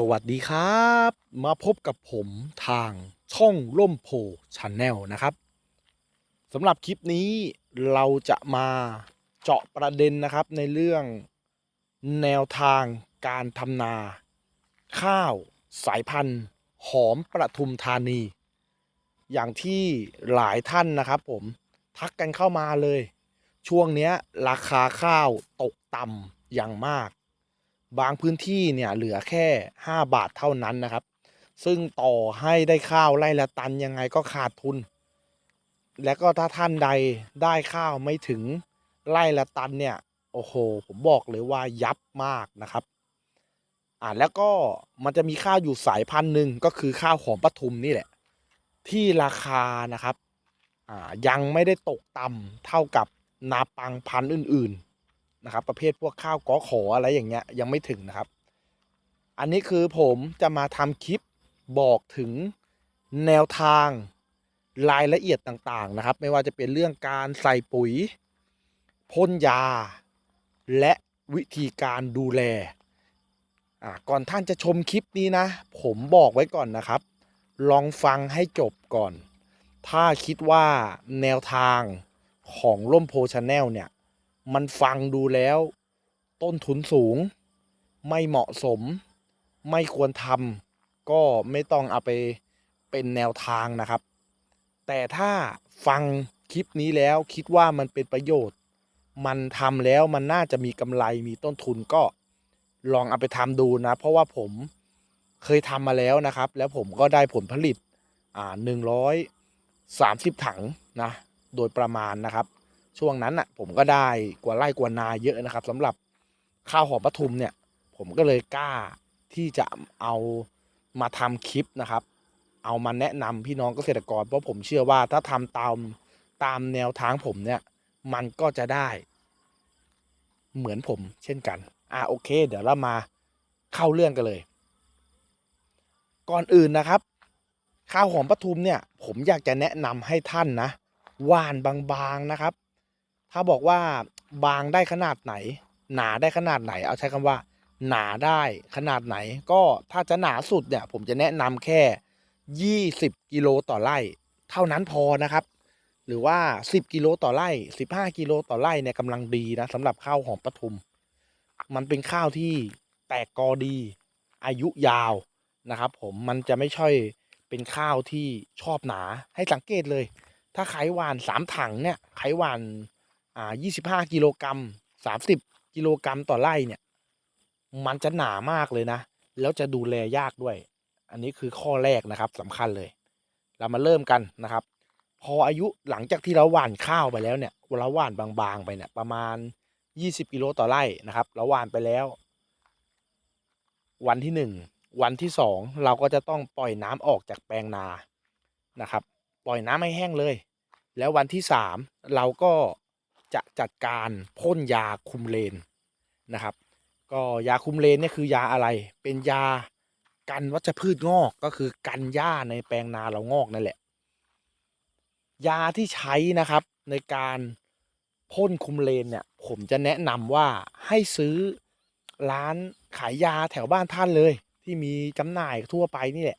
สวัสดีครับ มาพบกับผมทางช่องร่มโพชาแนลนะครับสำหรับคลิปนี้เราจะมาเจาะประเด็นนะครับในเรื่องแนวทางการทำนา ข้าวสายพันธุ์หอมประทุมธานี อย่างที่หลายท่านนะครับผมทักกันเข้ามาเลย ช่วงเนี้ยราคาข้าวตกต่ำอย่างมาก บางพื้นที่เนี่ยเหลือแค่ 5 บาทเท่านั้นนะครับ ซึ่งต่อให้ได้ข้าวไร่ละตันยังไงก็ขาดทุน และก็ถ้าท่านใดได้ข้าวไม่ถึงไร่ละตันเนี่ยโอ้โหผมบอกเลยว่ายับมากนะครับอ่าแล้วก็มันจะมีข้าวอยู่สายพันธุ์หนึ่งก็คือข้าวหอมปทุมนี่แหละ ที่ราคานะครับอ่ายังไม่ได้ตกต่ำเท่ากับนาปังพันธุ์อื่น ๆ นะครับ ประเภทพวกข้าวกอขออะไรอย่างเงี้ยยังไม่ถึงนะครับ อันนี้คือผมจะมาทำคลิปบอกถึงแนวทางรายละเอียดต่างๆนะครับ ไม่ว่าจะเป็นเรื่องการใส่ปุ๋ยพ่นยา และวิธีการดูแลก่อนท่านจะชมคลิปนี้นะ ผมบอกไว้ก่อนนะครับ ลองฟังให้จบก่อน ถ้าคิดว่าแนวทางของร่มโพชาแนลเนี่ย มันฟังดูแล้ว ต้นทุนสูง ไม่เหมาะสม ไม่ควรทำก็ไม่ต้องเอาไปเป็นแนวทางนะครับ แต่ถ้าฟังคลิปนี้แล้วคิดว่ามันเป็นประโยชน์ มันทำแล้วมันน่าจะมีกำไรมีต้นทุนก็ลองเอาไปทำดูนะ เพราะว่าผมเคยทำมาแล้วนะครับ แล้วผมก็ได้ผลผลิตอ่าหนึ่งร้อยสามสิบถังนะ โดยประมาณนะครับ ช่วงนั้นอะ ผมก็ได้กว่าไร่กว่านาเยอะนะครับสำหรับข้าวหอมปทุมเนี่ย ผมก็เลยกล้าที่จะเอามาทำคลิปนะครับ เอามาแนะนำพี่น้องเกษตรกร เพราะผมเชื่อว่าถ้าทำตามตามแนวทางผมเนี่ย มันก็จะได้ เหมือนผมเช่นกัน อะโอเค เดี๋ยวเรามาเข้าเรื่องกันเลย ก่อนอื่นนะครับ ข้าวหอมปทุมเนี่ย ผมอยากจะแนะนำให้ท่านนะหวานบางๆนะครับ ถ้าบอกว่าบางได้ขนาดไหน หนาได้ขนาดไหน เอาใช้คำว่า หนาได้ขนาดไหน ก็ถ้าจะหนาสุดเนี่ย ผมจะแนะนำแค่ 20 กิโลต่อไร่ เท่านั้นพอนะครับ หรือว่า 10 กิโลต่อไร่ 15 กิโลต่อไร่เนี่ยกำลังดีนะสำหรับข้าวหอมปทุม มันเป็นข้าวที่แตกกอดี อายุยาวนะครับ ผมมันจะไม่ใช่เป็นข้าวที่ชอบหนาให้สังเกตเลย ถ้าไขหวานสามถังเนี่ยไขหวาน อ่ายี่สิบห้ากิโลกรัมสามสิบกิโลกรัมต่อไร่เนี่ย มันจะหนามากเลยนะ แล้วจะดูแลยากด้วย อันนี้คือข้อแรกนะครับสำคัญเลย เรามาเริ่มกันนะครับ พออายุหลังจากที่เราหว่านข้าวไปแล้วเนี่ยเราหว่านบางๆไปเนี่ยประมาณยี่สิบกิโลต่อไร่นะครับเราหว่านไปแล้ว วันที่หนึ่งวันที่สองเราก็จะต้องปล่อยน้ำออกจากแปลงนานะครับ ปล่อยน้ำให้แห้งเลย แล้ววันที่สามเราก็ จะจัดการพ่นยาคุมเลนนะครับ ก็ยาคุมเลนเนี่ยคือยาอะไร เป็นยากันวัชพืชงอกก็คือกันหญ้าในแปลงนาเรางอกนั่นแหละ ยาที่ใช้นะครับในการพ่นคุมเลนเนี่ย ผมจะแนะนำว่าให้ซื้อร้านขายยาแถวบ้านท่านเลย ที่มีจำหน่ายทั่วไปนี่แหละ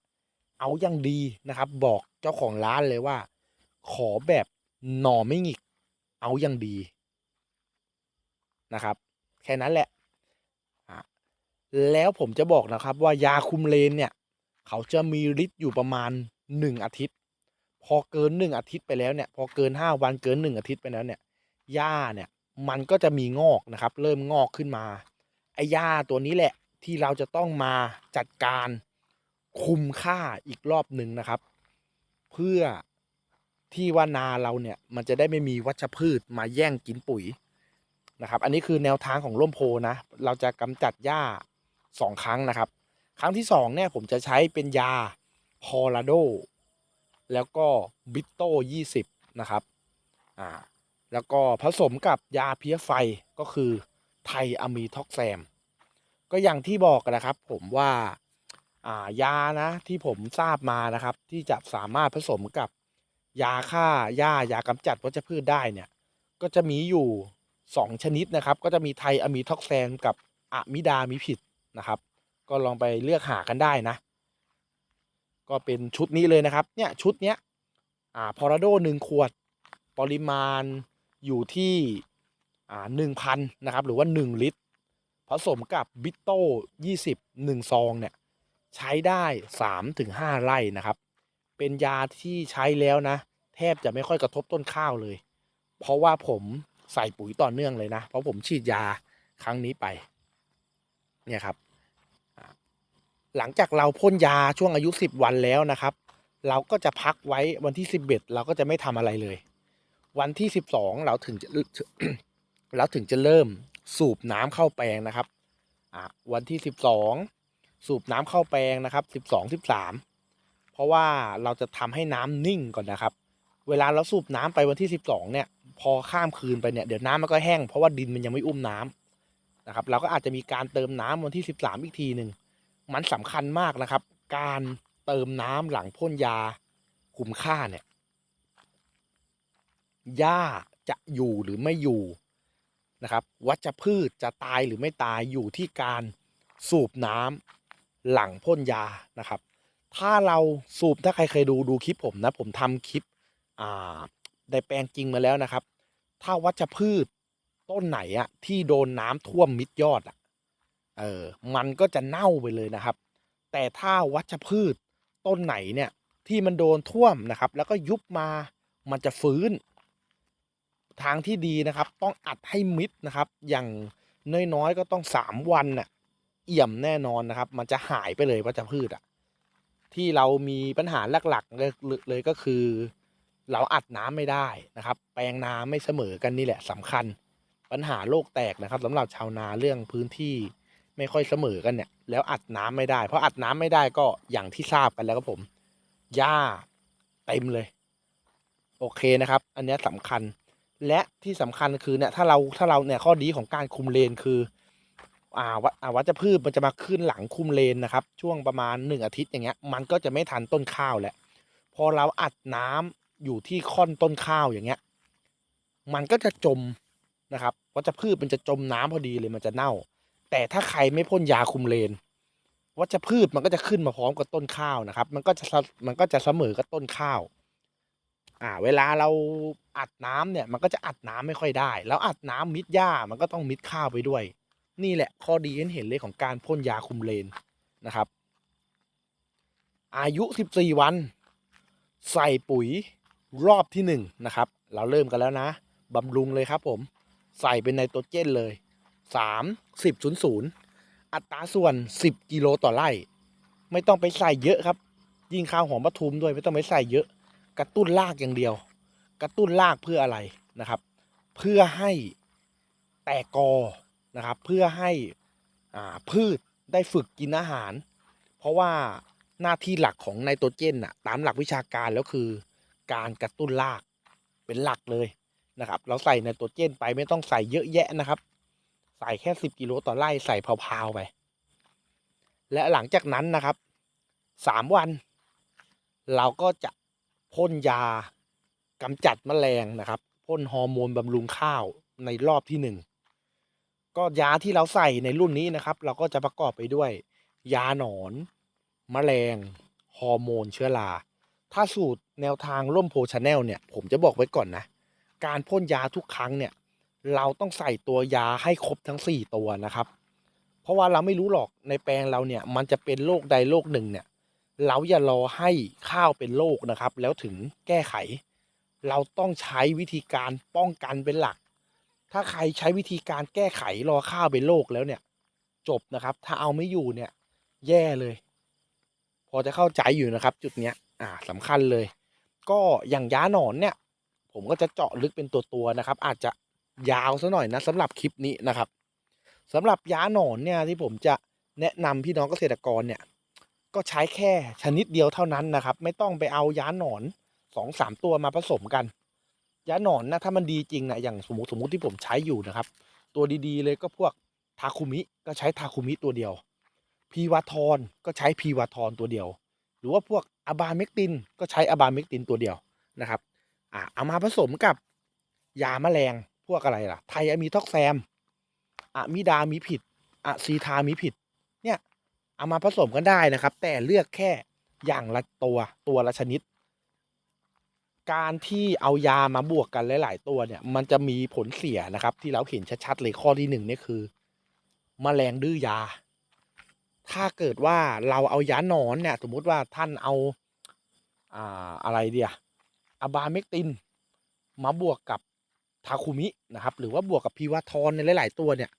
เอาอย่างดีนะครับ บอกเจ้าของร้านเลยว่า ขอแบบหน่อไม่หงิก เอาอย่างดีนะครับ แค่นั้นแหละอะแล้วผมจะบอกนะครับว่ายาคุมเลนเนี่ย เขาจะมีฤทธิ์อยู่ประมาณหนึ่งอาทิตย์ พอเกินหนึ่งอาทิตย์ไปแล้วเนี่ยพอเกินห้าวันเกินหนึ่งอาทิตย์ไปแล้วเนี่ยหญ้าเนี่ยมันก็จะมีงอกนะครับ เริ่มงอกขึ้นมาไอ้หญ้าตัวนี้แหละที่เราจะต้องมาจัดการคุมค่าอีกรอบหนึ่งนะครับ เพื่อ ที่ว่านาเราเนี่ยมันจะได้ไม่มีวัชพืชมาแย่งกินปุ๋ยนะครับ อันนี้คือแนวทางของร่มโพนะ เราจะกำจัดหญ้าสองครั้งนะครับ ครั้งที่สองเนี่ยผมจะใช้เป็นยาพอลาโด แล้วก็บิตโต้ยี่สิบนะครับ อ่า แล้วก็ผสมกับยาเพี้ยไฟก็คือไทอะมีท็อกแซม ก็อย่างที่บอกนะครับผมว่า อ่า ยานะที่ผมทราบมานะครับ ที่จะสามารถผสมกับ ยาฆ่าหญ้ายากำจัดวัชพืชได้เนี่ยก็จะมีอยู่สองชนิดนะครับ ก็จะมีไทอะมีท็อกแซมกับอะมิดามิผิดนะครับ ก็ลองไปเลือกหากันได้นะ ก็เป็นชุดนี้เลยนะครับ เนี่ยชุดเนี้ยอ่าพอราโดหนึ่งขวด ปริมาณอยู่ที่อ่าหนึ่งพันนะครับ หรือว่าหนึ่งลิตร ผสมกับบิโต้ยี่สิบหนึ่งซองเนี่ย ใช้ได้สามถึงห้าไร่นะครับ เป็นยาที่ใช้แล้วนะ แทบจะไม่ค่อยกระทบต้นข้าวเลย เพราะว่าผมใส่ปุ๋ยต่อเนื่องเลยนะ เพราะผมฉีดยาครั้งนี้ไป เนี่ยครับ หลังจากเราพ่นยาช่วงอายุ 10 วันแล้วนะครับ เราก็จะพักไว้วันที่ 11 เราก็จะไม่ทำอะไรเลย วันที่ 12 เราถึงจะเราถึงจะเริ่มสูบน้ำเข้าแปลงนะครับวันที่ 12 สูบน้ำเข้าแปลงนะครับ 12 13 เพราะว่าเราจะทำให้น้ำนิ่งก่อนนะครับ เวลาเราสูบน้ำไปวันที่ 12 เนี่ย พอข้ามคืนไปเนี่ยเดี๋ยวน้ำมันก็แห้งเพราะว่าดินมันยังไม่อุ้มน้ำนะครับ เราก็อาจจะมีการเติมน้ำวันที่ 13 อีกทีหนึ่งมันสำคัญมากนะครับ การเติมน้ำหลังพ่นยาคุมค่าเนี่ยหญ้าจะอยู่หรือไม่อยู่นะครับ วัชพืชจะตายหรือไม่ตายอยู่ที่การสูบน้ำหลังพ่นยานะครับ ถ้าเราสูบถ้าใครเคยดูดูคลิปผมนะ ผมทำคลิปอ่าได้แปลงจริงมาแล้วนะครับ ถ้าวัชพืชต้นไหนอะที่โดนน้ำท่วมมิดยอดอะเออมันก็จะเน่าไปเลยนะครับ แต่ถ้าวัชพืชต้นไหนเนี่ยที่มันโดนท่วมนะครับ แล้วก็ยุบมามันจะฟื้น ทางที่ดีนะครับ ต้องอัดให้มิดนะครับ อย่างน้อยๆก็ต้องสามวันน่ะเอี่ยมแน่นอนนะครับ มันจะหายไปเลยวัชพืชอะ ที่เรามีปัญหาหลักๆเลยเลยก็คือ เราอัดน้ำไม่ได้นะครับ แปลงนาไม่เสมอกันนี่แหละสำคัญ ปัญหาโลกแตกนะครับสำหรับชาวนาเรื่องพื้นที่ไม่ค่อยเสมอกันเนี่ยแล้วอัดน้ำไม่ได้เพราะอัดน้ำไม่ได้ก็อย่างที่ทราบกันแล้วครับผมหญ้าเต็มเลย โอเคนะครับ อันนี้ยสำคัญและที่สำคัญคือเนี่ยถ้าเราถ้าเราเนี่ยข้อดีของการคุมเลนคือ อ่าวัอ่าวัชพืชมันจะมาขึ้นหลังคุมเลนนะครับ ช่วงประมาณหนึ่งอาทิตย์อย่างเงี้ย มันก็จะไม่ทันต้นข้าวแหละพอเราอัดน้ำอยู่ที่ค่อนต้นข้าวอย่างเงี้ย มันก็จะจมนะครับวัชพืชมันจะจมน้ำพอดีเลยมันจะเน่า แต่ถ้าใครไม่พ่นยาคุมเลนวัชพืชมันก็จะขึ้นมาพร้อมกับต้นข้าวนะครับ มันก็จะมันก็จะเสมอกับต้นข้าว อ่า เวลาเราอัดน้ำเนี่ย มันก็จะอัดน้ำไม่ค่อยได้ แล้วอัดน้ำมิดหญ้ามันก็ต้องมิดข้าวไปด้วย นี่แหละข้อดีเห็นเห็นเลยของการพ่นยาคุมเลนนะครับ อายุ 14 วัน ใส่ปุ๋ยรอบที่หนึ่งนะครับ เราเริ่มกันแล้วนะบำรุงเลยครับผม ใส่เป็นไนโตรเจนเลย 3 10 0 0 อัตราส่วน 10 กิโลต่อไร่ ไม่ต้องไปใส่เยอะครับ ยิ่งข้าวหอมปทุมด้วยไม่ต้องไปใส่เยอะ กระตุ้นรากอย่างเดียว กระตุ้นรากเพื่ออะไรนะครับ เพื่อให้แตกกอ นะครับ เพื่อให้พืชได้ฝึกกินอาหาร เพราะว่าหน้าที่หลักของไนโตรเจนน่ะตามหลักวิชาการแล้วคือ การกระตุ้นรากเป็นหลักเลยนะครับ เราใส่ไนโตรเจนไปไม่ต้องใส่เยอะแยะนะครับ ใส่แค่สิบกิโลต่อไร่ใส่พาวๆไป และหลังจากนั้นนะครับสามวัน เราก็จะพ่นยากำจัดแมลงนะครับพ่นฮอร์โมนบำรุงข้าวในรอบที่หนึ่ง ก็ยาที่เราใส่ในรุ่นนี้นะครับ เราก็จะประกอบไปด้วย ยาหนอนแมลงฮอร์โมนเชื้อรา ถ้าสูตรแนวทางร่มโพชาแนลเนี่ยผมจะบอกไว้ก่อนนะ การพ่นยาทุกครั้งเนี่ย เราต้องใส่ตัวยาให้ครบทั้ง 4 ตัวนะครับ เพราะว่าเราไม่รู้หรอกในแปลงเราเนี่ย มันจะเป็นโรคใดโรคหนึ่งเนี่ย เราอย่ารอให้ข้าวเป็นโรคนะครับ แล้วถึงแก้ไข เราต้องใช้วิธีการป้องกันเป็นหลัก ถ้าใครใช้วิธีการแก้ไขรอข้าวเป็นโรคแล้วเนี่ย จบนะครับ ถ้าเอาไม่อยู่เนี่ย แย่เลย พอจะเข้าใจอยู่นะครับ จุดเนี้ย อ่าสำคัญเลย ก็อย่างย้าหนอนเนี่ย ผมก็จะเจาะลึกเป็นตัวตัวนะครับ อาจจะยาวซะหน่อยนะสำหรับคลิปนี้นะครับสำหรับย้าหนอนเนี่ยที่ผมจะแนะนำพี่น้องเกษตรกรเนี่ย ก็ใช้แค่ชนิดเดียวเท่านั้นนะครับ ไม่ต้องไปเอาย้าหนอนสองสามตัวมาผสมกัน ยาหนอนนะถ้ามันดีจริงนะอย่างสมมติสมมติที่ผมใช้อยู่นะครับ ตัวดีๆเลยก็พวกทาคุมิก็ใช้ทาคุมิตัวเดียว พีวาทอนก็ใช้พีวาทอนตัวเดียว หรือว่าพวกอะบาเมกตินก็ใช้อะบาเมกตินตัวเดียวนะครับอ่าเอามาผสมกับยาแมลงพวกอะไรล่ะ ไทอะมีท็อกแซมอะมิดามีผิดอะซีทามีผิด เนี่ยเอามาผสมกันได้นะครับ แต่เลือกแค่อย่างละตัวตัวละชนิด การที่เอายามาบวกกันหลาย ๆ ตัวเนี่ย มันจะมีผลเสียนะครับ ที่เราเห็นชัดๆเลยข้อที่หนึ่งเนี่ยคือแมลงดื้อยา ถ้าเกิดว่าเราเอายาหนอนเนี่ย สมมุติว่าท่านเอาอ่าอะไรเดียอะบาเมกติน มาบวกกับทาคุมินะครับ หรือว่าบวกกับพีวาทอนในหลาย ๆ ตัวเนี่ย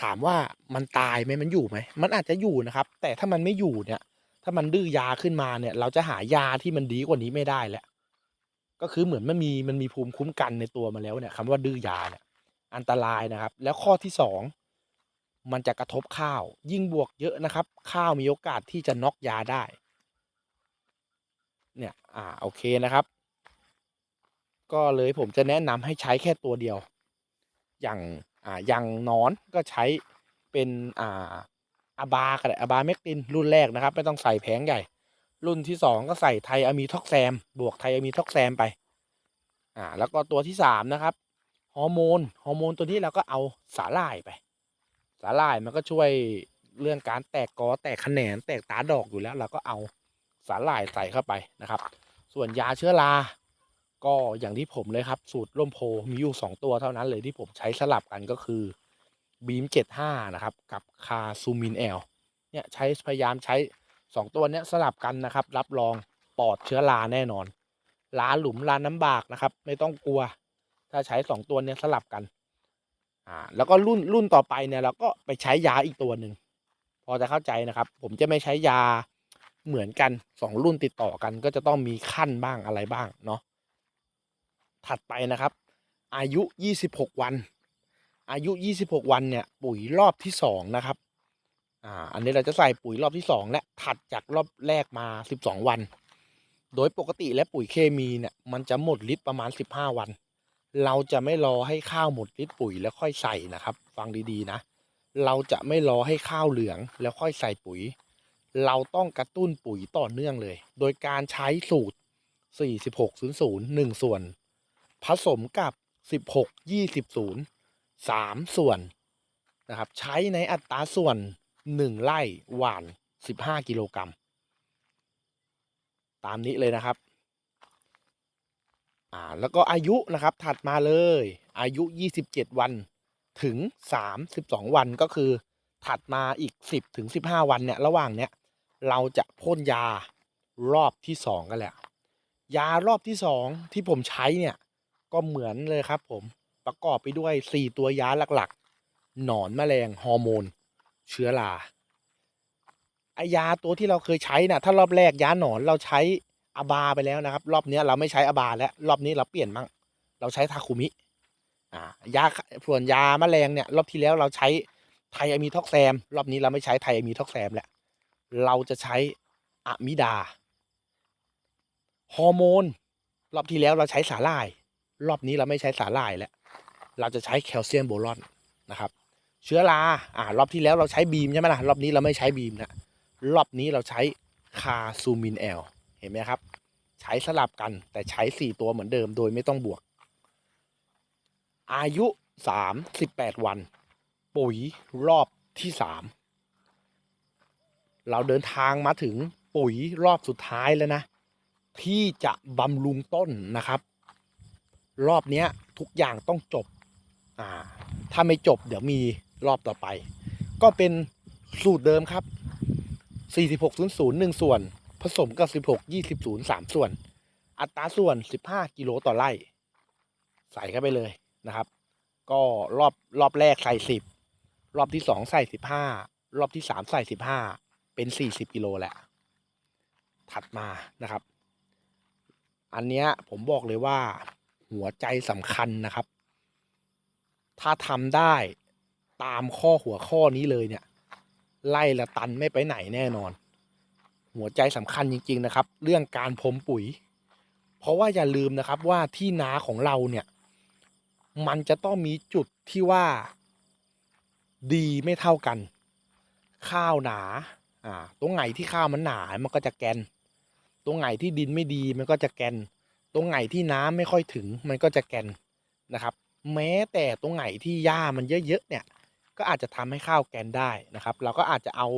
ถามว่ามันตายไหมมันอยู่ไหมมันอาจจะอยู่นะครับ แต่ถ้ามันไม่อยู่เนี่ย ถ้ามันดื้อยาขึ้นมาเนี่ย เราจะหายาที่มันดีกว่านี้ไม่ได้แล้ว ก็คือเหมือนมันมีมันมีภูมิคุ้มกันในตัวมาแล้วเนี่ยคำว่าดื้อยาเนี่ยอันตรายนะครับ แล้วข้อที่สองมันจะกระทบข้าว ยิ่งบวกเยอะนะครับ ข้าวมีโอกาสที่จะน็อกยาได้ เนี่ยอ่าโอเคนะครับ ก็เลยผมจะแนะนำให้ใช้แค่ตัวเดียว อย่างอ่าอย่างนอนก็ใช้เป็นอ่าอาบาก็ได้อาบาเมกตินรุ่นแรกนะครับ ไม่ต้องใส่แผงใหญ่ รุ่นที่สองก็ใส่ไทอะมีท็อกแซม บวกไทอะมีท็อกแซมไป อ่า แล้วก็ตัวที่สามนะครับฮอร์โมนฮอร์โมนตัวนี้เราก็เอาสาหร่ายไป สาหร่ายมันก็ช่วยเรื่องการแตกกอแตกแขนงแตกตาดอกอยู่แล้ว เราก็เอาสาหร่ายใส่เข้าไปนะครับ ส่วนยาเชื้อราก็อย่างที่ผมเลยครับ สูตรร่มโพมีอยู่สองตัวเท่านั้นเลยที่ผมใช้สลับกันก็คือบีมเจ็ดห้านะครับ กับคาซูมินแอลเนี่ยใช้พยายามใช้ สองตัวเนี้ยสลับกันนะครับ รับรองปลอดเชื้อราแน่นอนลาหลุมลาน้ำบากนะครับ ไม่ต้องกลัว ถ้าใช้สองตัวเนี้ยสลับกันอ่าแล้วก็รุ่นรุ่นต่อไปเนี่ยเราก็ไปใช้ยาอีกตัวหนึ่งพอจะเข้าใจนะครับ ผมจะไม่ใช้ยาเหมือนกันสองรุ่นติดต่อกัน ก็จะต้องมีขั้นบ้างอะไรบ้างเนาะถัดไปนะครับ อายุ 26 วัน อายุ 26 วันเนี่ย ปุ๋ยรอบที่สองนะครับ อ่า อันนี้เราจะใส่ปุ๋ยรอบที่สองและถัดจากรอบแรกมา12วัน โดยปกติและปุ๋ยเคมีเนี่ยมันจะหมดฤทธิ์ประมาณ15วัน เราจะไม่รอให้ข้าวหมดฤทธิ์ปุ๋ยแล้วค่อยใส่นะครับ ฟังดีๆนะ เราจะไม่รอให้ข้าวเหลืองแล้วค่อยใส่ปุ๋ย เราต้องกระตุ้นปุ๋ยต่อเนื่องเลย โดยการใช้สูตร 4600 1 ส่วน ผสมกับ 16 20 0 3 ส่วนนะครับ ใช้ในอัตราส่วน 1ไร่หว่าน15กิโลกรัมตามนี้เลยนะครับ อ่า แล้วก็อายุนะครับ ถัดมาเลย อายุ 27 วันถึง 32 วันก็คือ ถัดมาอีก 10 ถึง 15 วันเนี่ย ระหว่างเนี้ย เราจะพ่นยารอบที่ 2 กันแหละ ยารอบที่ 2 ที่ผมใช้เนี่ย ก็เหมือนเลยครับผม ประกอบไปด้วย 4 ตัวยาหลักๆ หนอนแมลงฮอร์โมน เชื้อราไอยาตัวที่เราเคยใช้น่ะ ถ้ารอบแรกยาหนอนเราใช้อาบาไปแล้วนะครับ รอบนี้เราไม่ใช้อาบาแล้ว รอบนี้เราเปลี่ยนมั่งเราใช้ทาคุมิ อ่ายาส่วนยาแมลงเนี่ย รอบที่แล้วเราใช้ไทอะมีท็อกแซม รอบนี้เราไม่ใช้ไทอะมีท็อกแซมแล้วเราจะใช้อะมิดาฮอร์โมนรอบที่แล้วเราใช้สาหร่าย รอบนี้เราไม่ใช้สาหร่ายแล้ว เราจะใช้แคลเซียมโบรอนนะครับ เชื้อราอ่ารอบที่แล้วเราใช้บีมใช่ไหมล่ะรอบนี้เราไม่ใช้บีมนะรอบนี้เราใช้คาซูมินแอลเห็นไหมครับ ใช้สลับกันแต่ใช้4ตัวเหมือนเดิมโดยไม่ต้องบวก อายุ38วัน ปุ๋ยรอบที่3เราเดินทางมาถึงปุ๋ยรอบสุดท้ายแล้วนะ ที่จะบำรุงต้นนะครับ รอบนี้ทุกอย่างต้องจบ อ่า ถ้าไม่จบเดี๋ยวมี รอบต่อไป ก็เป็นสูตรเดิมครับ 4600 1 ส่วน ผสมกับ 16 20 0 3 ส่วน อัตราส่วน 15 กิโลต่อไร่ ใส่เข้าไปเลยนะครับ ก็รอบรอบแรกใส่ 10 รอบที่ 2 ใส่ 15 รอบที่ 3 ใส่ 15 เป็น 40 กิโลแหละ ถัดมานะครับ อันเนี้ยผมบอกเลยว่าหัวใจสำคัญนะครับ ถ้าทำได้ ตามข้อหัวข้อนี้เลยเนี่ย ไล่ละตันไม่ไปไหนแน่นอน หัวใจสำคัญจริง ๆ นะครับ เรื่องการพรมปุ๋ย เพราะว่าอย่าลืมนะครับว่าที่นาของเราเนี่ย มันจะต้องมีจุดที่ว่า ดีไม่เท่ากัน ข้าวหนา อ่า ตรงไหนที่ข้าวมันหนา มันก็จะแกน ตรงไหนที่ดินไม่ดีมันก็จะแกน ตรงไหนที่น้ำไม่ค่อยถึง มันก็จะแกนนะครับ แม้แต่ตรงไหนที่หญ้ามันเยอะๆเนี่ย ก็อาจจะทำให้ข้าวแกนได้นะครับ เราก็อาจจะเอา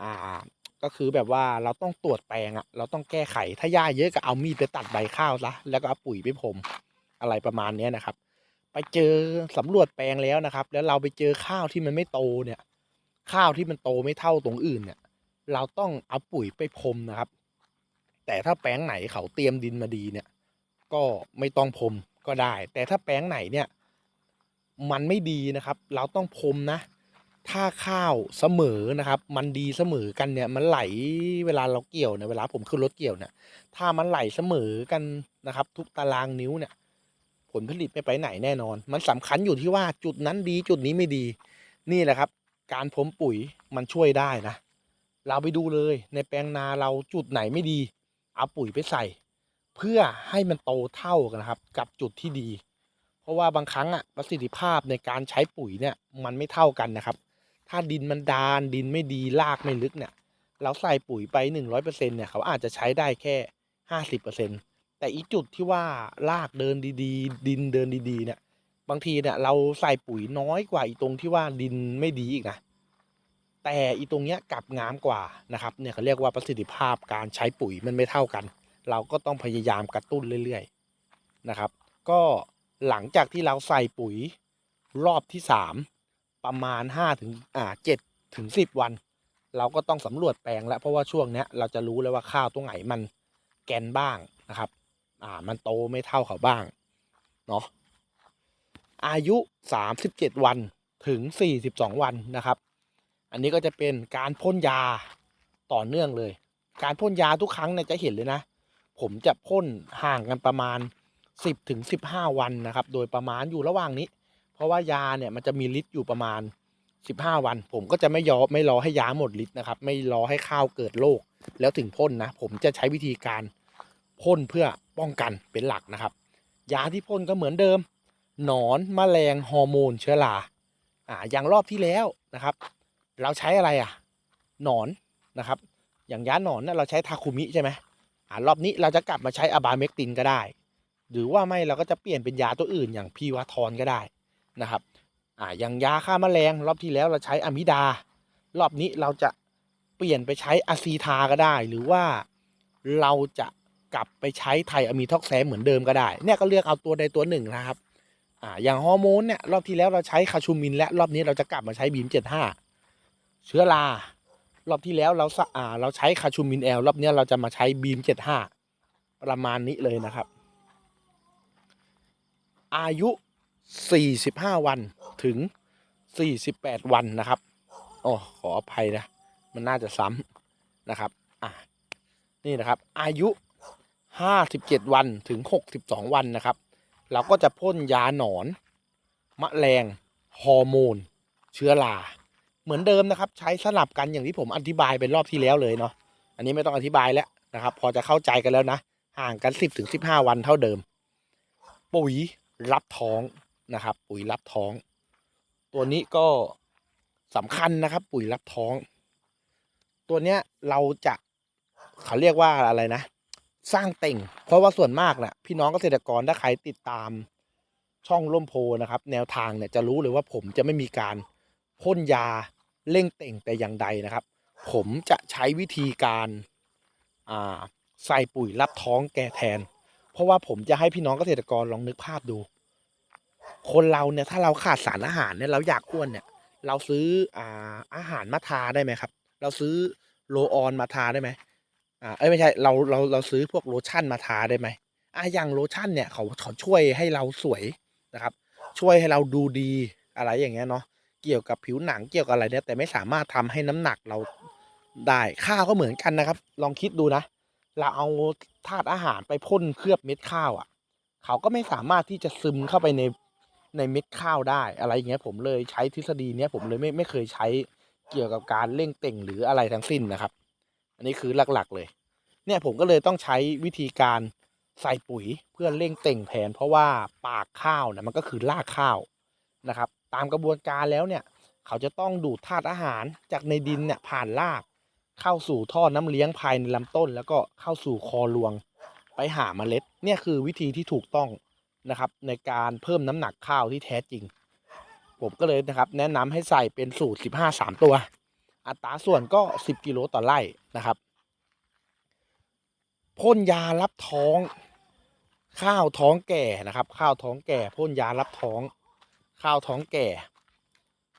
อ่าก็คือแบบว่าเราต้องตรวจแปลงอะเราต้องแก้ไขถ้าหญ้าเยอะก็เอามีดไปตัดใบข้าวซะแล้วก็เอาปุ๋ยไปพรมอะไรประมาณเนี้ยนะครับ ไปเจอสำรวจแปลงแล้วนะครับ แล้วเราไปเจอข้าวที่มันไม่โตเนี่ย ข้าวที่มันโตไม่เท่าตรงอื่นเนี่ย เราต้องเอาปุ๋ยไปพรมนะครับ แต่ถ้าแปลงไหนเขาเตรียมดินมาดีเนี่ย ก็ไม่ต้องพรมก็ได้ แต่ถ้าแปลงไหนเนี่ย มันไม่ดีนะครับ เราต้องพรมนะ ถ้าข้าวเสมอนะครับ มันดีเสมอกันเนี่ย มันไหลเวลาเราเกี่ยวเนี่ยเวลาผมขึ้นรถเกี่ยวเนี่ย ถ้ามันไหลเสมอกันนะครับ ทุกตารางนิ้วเนี่ย ผลผลิตไม่ไปไหนแน่นอน มันสำคัญอยู่ที่ว่าจุดนั้นดีจุดนี้ไม่ดี นี่แหละครับ การพรมปุ๋ยมันช่วยได้นะ เราไปดูเลยในแปลงนาเราจุดไหนไม่ดี เอาปุ๋ยไปใส่ เพื่อให้มันโตเท่ากันนะครับ กับจุดที่ดี ราะว่าบางครั้งอะประสิทธิภาพในการใช้ปุ๋ยเนี่ยมันไม่เท่ากันนะครับ ถ้าดินมันดานดินไม่ดีรากไม่ลึกเนี่ย เราใส่ปุ๋ยไปหนึ่งร้อยเปอร์เซ็นเนี่ยเขาอาจจะใช้ได้แค่ห้าสิบเปอร์เซ็นแต่อีจุดที่ว่ารากเดินดีๆ ดินเดินดีๆเนี่ยบางทีเนี่ยเราใส่ปุ๋ยน้อยกว่าอีตรงที่ว่าดินไม่ดีอีกนะ แต่อีตรงเนี้ยกลับงามกว่านะครับเนี่ยเขาเรียกว่าประสิทธิภาพการใช้ปุ๋ยมันไม่เท่ากัน เราก็ต้องพยายามกระตุ้นเรื่อย ๆ นะครับ ก็ หลังจากที่เราใส่ปุ๋ยรอบที่สามประมาณห้าถึงอ่าเจ็ดถึงสิบวัน เราก็ต้องสำรวจแปลงแล้วเพราะว่าช่วงเนี้ยเราจะรู้แล้วว่าข้าวตรงไหนมันแกนบ้างนะครับอ่ามันโตไม่เท่าเขาบ้างเนาะอายุสามสิบเจ็ดวันถึงสี่สิบสองวันนะครับ อันนี้ก็จะเป็นการพ่นยาต่อเนื่องเลย การพ่นยาทุกครั้งเนี่ยจะเห็นเลยนะ ผมจะพ่นห่างกันประมาณ 10ถึง15 วันนะครับ โดยประมาณอยู่ระหว่างนี้ เพราะว่ายาเนี่ยมันจะมีฤทธิ์อยู่ประมาณ 15 วัน ผมก็จะไม่ยอไม่รอให้ยาหมดฤทธิ์นะครับ ไม่รอให้ข้าวเกิดโรคแล้วถึงพ่นนะ ผมจะใช้วิธีการพ่นเพื่อป้องกันเป็นหลักนะครับ ยาที่พ่นก็เหมือนเดิม หนอนแมลงฮอร์โมนเชื้อราอ่าอย่างรอบที่แล้วนะครับ เราใช้อะไรอะ หนอนนะครับ อย่างยาหนอนเนี่ยเราใช้ทาคุมิใช่ไหมอ่ารอบนี้เราจะกลับมาใช้อบาเมกตินก็ได้ หรือว่าไม่เราก็จะเปลี่ยนเป็นยาตัวอื่นอย่างพีวาทอนก็ได้นะครับอ่าอย่างยาฆ่าแมลงรอบที่แล้วเราใช้อะมิดา รอบนี้เราจะเปลี่ยนไปใช้อะซีทาก็ได้ หรือว่าเราจะกลับไปใช้ไทอะมีท็อกแซมเหมือนเดิมก็ได้เนี่ยก็เลือกเอาตัวใดตัวหนึ่งนะครับอ่าอย่างฮอร์โมนเนี่ยรอบที่แล้วเราใช้คาชูมิน และรอบนี้เราจะกลับมาใช้บีมเจ็ดห้าเชื้อรารอบที่แล้วเราสะอ่าเราใช้คาชูมินแอลรอบนี้เราจะมาใช้บีมเจ็ดห้าประมาณนี้เลยนะครับ อายุสี่สิบห้าวันถึงสี่สิบแปดวันนะครับโอ้ขออภัยนะ มันน่าจะซ้ำนะครับ อ่านี่นะครับ อายุห้าสิบเจ็ดวันถึงหกสิบสองวันนะครับ เราก็จะพ่นยาหนอน มะแรงฮอร์โมน เชื้อราเหมือนเดิมนะครับ ใช้สลับกันอย่างที่ผมอธิบายเป็นรอบที่แล้วเลยเนาะอันนี้ไม่ต้องอธิบายแล้วนะครับ พอจะเข้าใจกันแล้วนะ ห่างกัน 10ถึง15 วันเท่าเดิม ปุ๋ย รับท้องนะครับ ปุ๋ยรับท้อง ตัวนี้ก็สำคัญนะครับ ปุ๋ยรับท้อง ตัวเนี้ยเราจะเขาเรียกว่าอะไรนะ สร้างเต่ง เพราะว่าส่วนมากนะ่ะพี่น้องเกษตรกรถ้าใครติดตามช่องล่มโพนะครับ แนวทางเนี่ยจะรู้เลยว่าผมจะไม่มีการพ่นยาเร่งเต่งแต่อย่างใดนะครับ ผมจะใช้วิธีการาใส่ปุ๋ยรับท้องแก่แทน เพราะว่าผมจะให้พี่น้องเกษตรกรลองนึกภาพดู คนเราเนี่ยถ้าเราขาดสารอาหารเนี่ยเราอยากอ้วนเนี่ย เราซื้ออ่าอาหารมาทาได้ไหมครับ เราซื้อโลออนมาทาได้ไหมอ่าเอ้ยไม่ใช่เราเราเราซื้อพวกโลชั่นมาทาได้ไหมอ่าอย่างโลชั่นเนี่ยเขาเขาช่วยให้เราสวยนะครับ ช่วยให้เราดูดีอะไรอย่างเงี้ยเนาะเกี่ยวกับผิวหนังเกี่ยวกับอะไรเนี่ยแต่ไม่สามารถทำให้น้ำหนักเราได้ข้าวก็เหมือนกันนะครับ ลองคิดดูนะ เราเอาธาตุอาหารไปพ่นเคลือบเม็ดข้าวอะ่ะ เขาก็ไม่สามารถที่จะซึมเข้าไปในในเม็ดข้าวได้อะไรอย่างเงี้ยผมเลยใช้ทฤษฎีเนี้ยผมเลยไม่ไม่เคยใช้เกี่ยวกับการเร่งเต่งหรืออะไรทั้งสิ้นนะครับ อันนี้คือหลักๆเลย เนี่ยผมก็เลยต้องใช้วิธีการใส่ปุ๋ยเพื่อเร่งเต่งแทนเพราะว่าปากข้าวเนี่ยมันก็คือรากข้าวนะครับ ตามกระบวนการแล้วเนี่ย เขาจะต้องดูดธาตุอาหารจากในดินเนี่ยผ่านราก เข้าสู่ท่อน้ำเลี้ยงภายในลำต้น แล้วก็เข้าสู่คอรวงไปหาเมล็ด เนี่ยคือวิธีที่ถูกต้องนะครับ ในการเพิ่มน้ำหนักข้าวที่แท้จริง ผมก็เลยนะครับ แนะนำให้ใส่เป็นสูตร 15 3 ตัว อัตราส่วนก็ 10 กิโลต่อไร่นะครับพ่นยารับท้อง ข้าวท้องแก่นะครับ ข้าวท้องแก่พ่นยารับท้อง ข้าวท้องแก่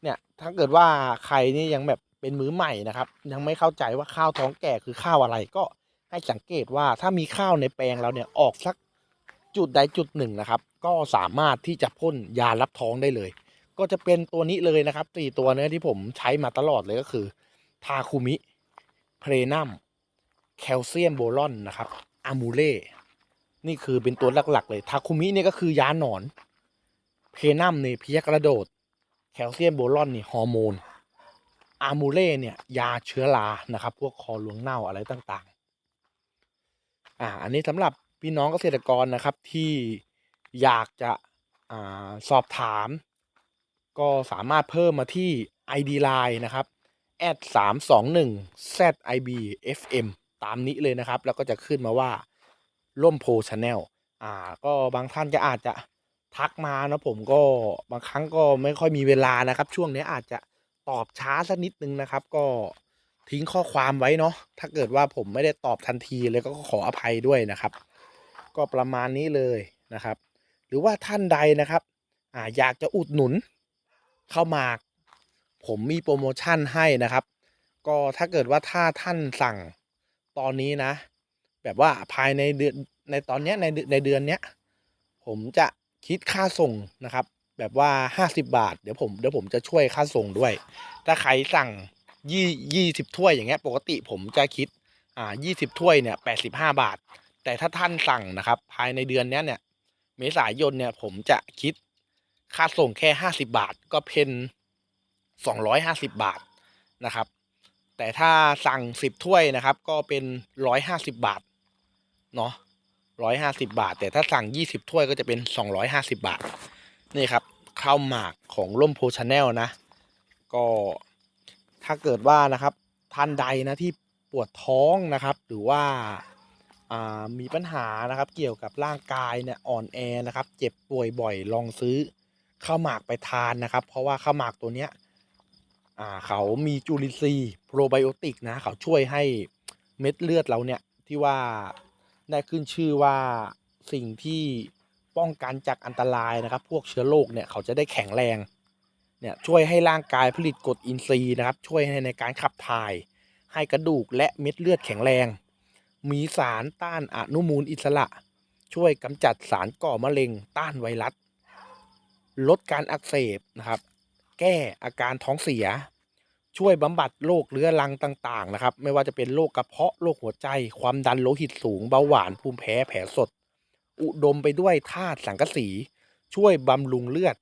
เนี่ยถ้าเกิดว่าใครนี่ยังแบบ เป็นมือใหม่นะครับ ยังไม่เข้าใจว่าข้าวท้องแก่คือข้าวอะไรก็ให้สังเกตว่าถ้ามีข้าวในแปลงเราเนี่ยออกสักจุดใดจุดหนึ่งนะครับ ก็สามารถที่จะพ่นยารับท้องได้เลย ก็จะเป็นตัวนี้เลยนะครับสี่ตัวเนื้อที่ผมใช้มาตลอดเลยก็คือทาคุมิเพรนัมแคลเซียมโบรอนนะครับอะมูเล่นี่คือเป็นตัวหลักๆ เลยทาคุมิเนี่ยก็คือยาหนอน เพรนัมเนี่ยเพียกระโดด แคลเซียมโบรอนนี่ฮอร์โมน อะมูเล่เนี่ยยาเชื้อรานะครับ พวกคอหลวงเน่าอะไรต่างๆ อ่า อันนี้สำหรับพี่น้องเกษตรกรนะครับที่อยากจะอ่าสอบถาม ก็สามารถเพิ่มมาที่ ID Line นะครับ at 3 2 1 ZIB FM ตามนี้เลยนะครับ แล้วก็จะขึ้นมาว่าร่มโพชาแนลอ่า ก็บางท่านจะอาจจะทักมานะผมก็บางครั้งก็ไม่ค่อยมีเวลานะครับ ช่วงนี้อาจจะ ตอบช้าสักนิดนึงนะครับ ก็ทิ้งข้อความไว้เนาะถ้าเกิดว่าผมไม่ได้ตอบทันทีเลยก็ขออภัยด้วยนะครับ ก็ประมาณนี้เลยนะครับ หรือว่าท่านใดนะครับอ่าอยากจะอุดหนุนเข้ามาผมมีโปรโมชั่นให้นะครับ ก็ถ้าเกิดว่าถ้าท่านสั่งตอนนี้นะ แบบว่าภายในเดือนในตอนเนี้ยในเดือนในเดือนเนี้ยผมจะคิดค่าส่งนะครับ แบบว่า 50 บาท เดี๋ยวผมเดี๋ยวผมจะช่วยค่าส่งด้วย ถ้าใครสั่งยี่ยี่สิบถ้วยอย่างเงี้ยปกติผมจะคิดอ่ายี่สิบถ้วยเนี่ยแปดสิบห้าบาท แต่ถ้าท่านสั่งนะครับ ภายในเดือนเนี้ยเนี่ยเมษายนเนี่ยผมจะคิดค่าส่งแค่ห้าสิบาทก็เป็นสองร้อยห้าสิบบาทนะครับ แต่ถ้าสั่งสิบถ้วยนะครับ ก็เป็นร้อยห้าสิบบาทเนาะร้อยห้าสิบาท แต่ถ้าสั่งยี่สิบถ้วยก็จะเป็นสองร้อยห้าสิบบาท นี่ครับข้าวหมากของร่มโพชาแนลนะ ก็ถ้าเกิดว่านะครับท่านใดนะที่ปวดท้องนะครับ หรือว่าามีปัญหานะครับเกี่ยวกับร่างกายเนี่ยอ่อนแอนะครับ เจ็บป่วยบ่อยลองซื้อข้าวหมากไปทานนะครับ เพราะว่าข้าวหมากตัวเนี้ยเขามีจุลินทรีย์โปรไบโอติกนะเขาช่วยให้เม็ดเลือดเราเนี่ยที่ว่าได้ขึ้นชื่อว่าสิ่งที่ ป้องกันจากอันตรายนะครับ พวกเชื้อโรคเนี่ยเขาจะได้แข็งแรงเนี่ยช่วยให้ร่างกายผลิตกรดอินทรีย์นะครับ ช่วยให้ในการขับถ่าย ให้กระดูกและเม็ดเลือดแข็งแรง มีสารต้านอนุมูลอิสระ ช่วยกำจัดสารก่อมะเร็งต้านไวรัส ลดการอักเสบนะครับ แก้อาการท้องเสีย ช่วยบำบัดโรคเรื้อรังต่าง ๆ นะครับ ไม่ว่าจะเป็นโรคกระเพาะโรคหัวใจ ความดันโลหิตสูงเบาหวานภูมิแพ้แผลสด อุดมไปด้วยธาตุสังกะสี ช่วยบำรุงเลือด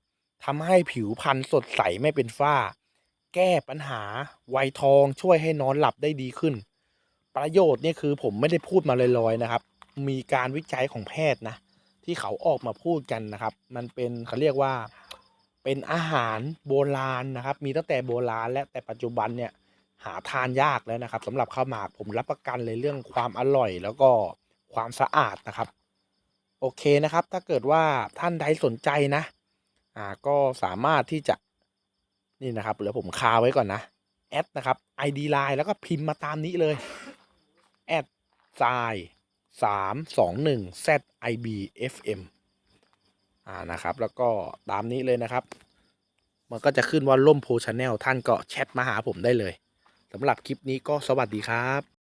ทำให้ผิวพรรณสดใสไม่เป็นฝ้า แก้ปัญหาวัยทองช่วยให้นอนหลับได้ดีขึ้น ประโยชน์เนี่ยคือผมไม่ได้พูดมาลอยๆนะครับ มีการวิจัยของแพทย์นะ ที่เขาออกมาพูดกันนะครับ มันเป็นเขาเรียกว่าเป็นอาหารโบราณนะครับ มีตั้งแต่โบราณและแต่ปัจจุบันเนี่ยหาทานยากแล้วนะครับสำหรับข้าวหมากผมรับประกันเลยเรื่องความอร่อยแล้วก็ความสะอาดนะครับ โอเคนะครับ ถ้าเกิดว่าท่านใดสนใจนะ อ่าก็สามารถที่จะนี่นะครับเดี๋ยวผมคาไว้ก่อนนะแอดนะครับ ID Line แล้วก็พิมพ์มาตามนี้เลยแอดไซสามสองหนึ่ง ZIBFM อ่านะครับ แล้วก็ตามนี้เลยนะครับ มันก็จะขึ้นว่าล่มโพชาแนลท่านก็แชทมาหาผมได้เลยสำหรับคลิปนี้ก็สวัสดีครับ